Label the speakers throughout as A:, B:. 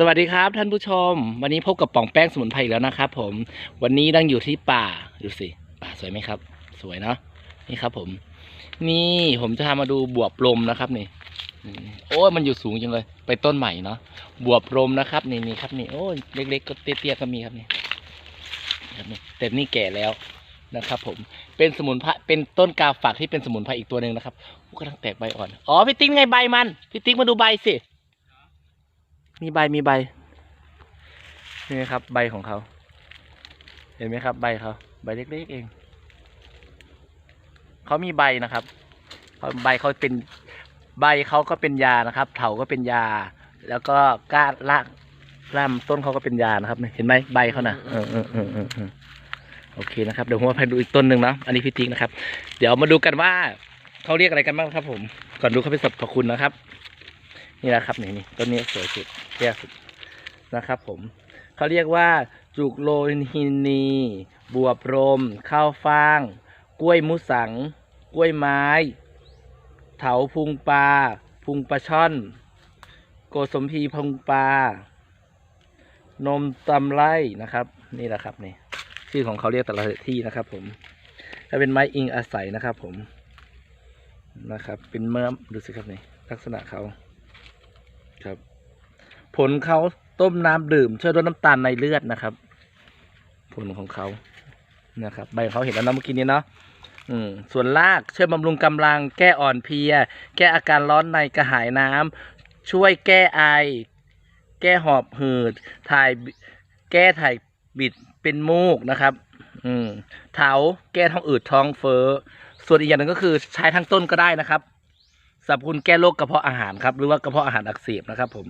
A: สวัสดีครับท่านผู้ชม วันนี้พบกับป่องแป้งสมุนไพรอีกแล้วนะครับผมวันนี้นั่งอยู่ที่ป่าดูสิป่าสวยไหมครับ สวยเนาะนี่ครับ ผม นี่ผมจะพามาดูบวบลมนะครับนี่โอ้ยมันอยู่สูงจังเลย ไปต้นใหม่เนาะบวบลมนะครับ นี่นี่ครับนี่โอ้ยเล็กๆก็เตี้ยๆก็มีครับนี่ครับนี่แต่นี่แก่แล้วนะครับ ผมเป็นสมุนไพรเป็นต้นกาฝากที่เป็นสมุนไพรอีกตัวหนึ่งนะครับกำลังแตกใบอ่อนอ๋อพี่ติ๊กไงใบมันพี่ติ๊กมาดูใบสิ มีใบมีใบนี่นะครับ ใบของเขา เห็นไหมครับ ใบเขาใบเล็กๆเอง เขามีใบนะครับเขาใบเขาเป็นใบเขาก็เป็นยานะครับ เถาก็เป็นยา แล้วก็ก้านรากลำต้นเขาก็เป็นยานะครับ เห็นไหมใบเขานะเออเออเออเออเออโอเคนะครับเดี๋ยวผมมาพาดูอีกต้นหนึ่งนะอันนี้พี่ติ๊กนะครับ เดี๋ยวมาดูกันว่าเขาเรียกอะไรกันบ้างครับ ผม ก่อนดูเขาเป็นสรรพคุณนะครับ นี่นะครับนี่นี่ต้นนี้สวยสุดแย่สุดนะครับผมเขาเรียกว่า จุกโลหินี บัวบรม ข้าวฟ่าง กล้วยมุสัง กล้วยไม้ เถาพุงปลา พุงปลาช่อน โกสมพีพุงปลา นมตำไล่นะครับ นี่แหละครับนี่ชื่อของเขาเรียกแต่ละที่นะครับผมถ้าเป็นไม้อิงอาศัยนะครับผมนะครับ เป็นเมื่อดูสิครับนี่ลักษณะเขา ครับ ผลเขาต้มน้ำดื่มช่วยลดน้ำตาลในเลือดนะครับ ผลของเขานะครับ ใบเขาเห็นแล้วเนาะเมื่อกี้นี้เนาะอืมส่วนรากช่วยบำรุงกำลัง แก้อ่อนเพลีย แก้อาการร้อนในกระหายน้ำช่วยแก้ไอ แก้หอบหืด ถ่ายแก้ถ่ายบิดเป็นมูกนะครับ อืมเถาแก้ท้องอืดท้องเฟ้อส่วนอีกอย่างหนึ่งก็คือใช้ทั้งต้นก็ได้นะครับ สรรพคุณแก้โรคกระเพาะอาหารครับ หรือว่ากระเพาะอาหารอักเสบนะครับ ผม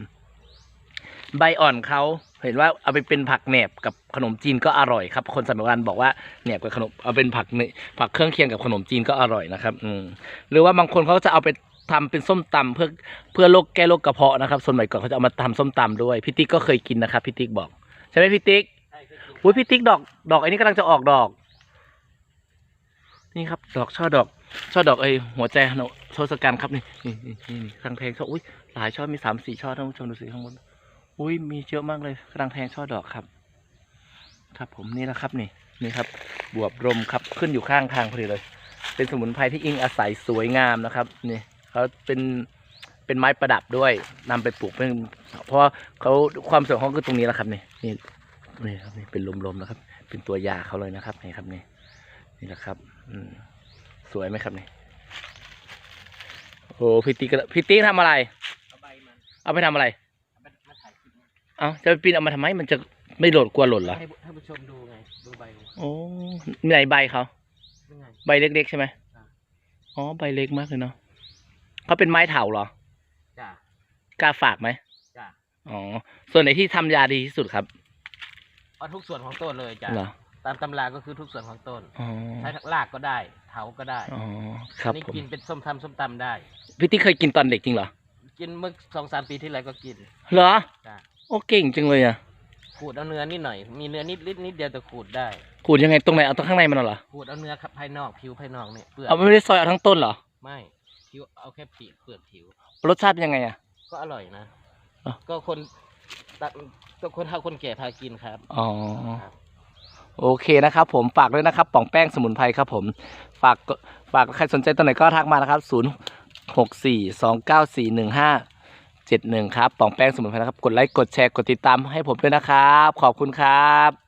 A: ใบอ่อนเขาเห็นว่าเอาไปเป็นผักแหนบกับขนมจีนก็อร่อยครับ คนสมัยโบราณบอกว่าแหนบกับขนมเอาเป็นผักเนผักเครื่องเคียงกับขนมจีนก็อร่อยนะครับ อืมหรือว่าบางคนเขาจะเอาไปทำเป็นส้มตำเพื่อเพื่อโรคแก้โรคกระเพาะนะครับ ส่วนใหม่ก่อนเขาจะเอามาทำส้มตำด้วยพี่ติ๊กก็เคยกินนะครับพี่ติ๊กบอกใช่ไหมพี่ติ๊ก
B: ใช่คือ
A: อุ้ยพี่ติ๊กดอก ดอกไอ้นี่กำลังจะออกดอก นี่ครับ ดอกช่อดอก ช่อดอกไอ้หัวใจ โชสกันครับนี่นี่นี่นี่นี่กำลังแทงช่ออุ้ยหลายช่อมีสามสี่ช่อท่านผู้ชมดูสิข้างบนอุ้ยมีเยอะมากเลยกำลังแทงช่อดอกครับ ครับผมนี่นะครับนี่นี่ครับ บวบรมครับขึ้นอยู่ข้างทางพอดีเลย เป็นสมุนไพรที่อิงอาศัยสวยงามนะครับนี่เขาเป็นเป็นไม้ประดับด้วยนำไปปลูกเป็นเพราะเขาความสวยของเขาคือตรงนี้แหละครับนี่นี่นี่ครับนี่เป็นลมๆนะครับ เป็นตัวยาเขาเลยนะครับนี่ครับนี่นี่แหละครับ อืมสวยไหมครับนี่ โอ้พี่ติ๊กก็พี่ติ๊กทำอะไร
B: เอาใบมัน
A: เอาไปทำอะไร
B: เอาไปมาถ่ายคลิปนะ
A: เอาจะไปปีนเอามาทำไมมันจะไม่หล่นกลัวหล่นเหรอ
B: ให้ให้ผู้ชมดูไง ดูใบมัน
A: โอ้มีไหนใบเขา
B: นี่ไง
A: ใบเล็กๆใช่ไหม
B: อ่า
A: อ๋อใบเล็กมากเลยเนาะเขาเป็นไม้เถาเหรอ
B: จ้าก
A: ล้าฝากไหม
B: จ้า
A: อ๋อส่วนไหนที่ทำยาดีที่สุดครับ
B: เอาทุกส่วนของต้นเลยจ้า
A: เหรอ
B: ตามตำราก็คือทุกส่วนของต้น
A: อ๋อ
B: ใช้รากก็ได้ เถาก็ได้
A: อ๋อครับ
B: นี่
A: ผม
B: กินเป็นส้มตำส้มตำได้
A: พี่ติ๊กเคยกินตอนเด็กจริงเหรอ
B: กินเมื่อสองสามปีที่แล้วก็กิน
A: เหรอ
B: จ้า
A: โอ้เก่งจังเลยอะ
B: ขูดเอาเนื้อนิดหน่อย มีเนื้อนิดนิดนิดเดียวแต่ขูดได้
A: ขูดยังไงตรงไหนเอาตรงข้างในมันเหรอ
B: ขูดเอาเนื้อครับภายนอกผิวภายนอกเนี่ยเปลือก
A: เอาไม่ได้ซอยเอาทั้งต้นเหรอ
B: ไม่ผิวเอาแค่ปีกเปลือกผิว
A: รสชาติเป็นยังไงอะ
B: ก็อร่อยนะ
A: อะ
B: ก็คนตัดก็คนเฒ่าคนแก่พากินครับ
A: อ๋อ
B: ครับ
A: โอเคนะครับ ผมฝากด้วยนะครับป่องแป้งสมุนไพรครับผม ฝากฝากใครสนใจตัวไหนก็ทักมานะครับ หกสี่สองเก้าสี่หนึ่งห้าเจ็ดหนึ่งครับป่องแป้งสมุนไพรนะครับ กดไลค์ กดแชร์ กดติดตามให้ผมด้วยนะครับ ขอบคุณครับ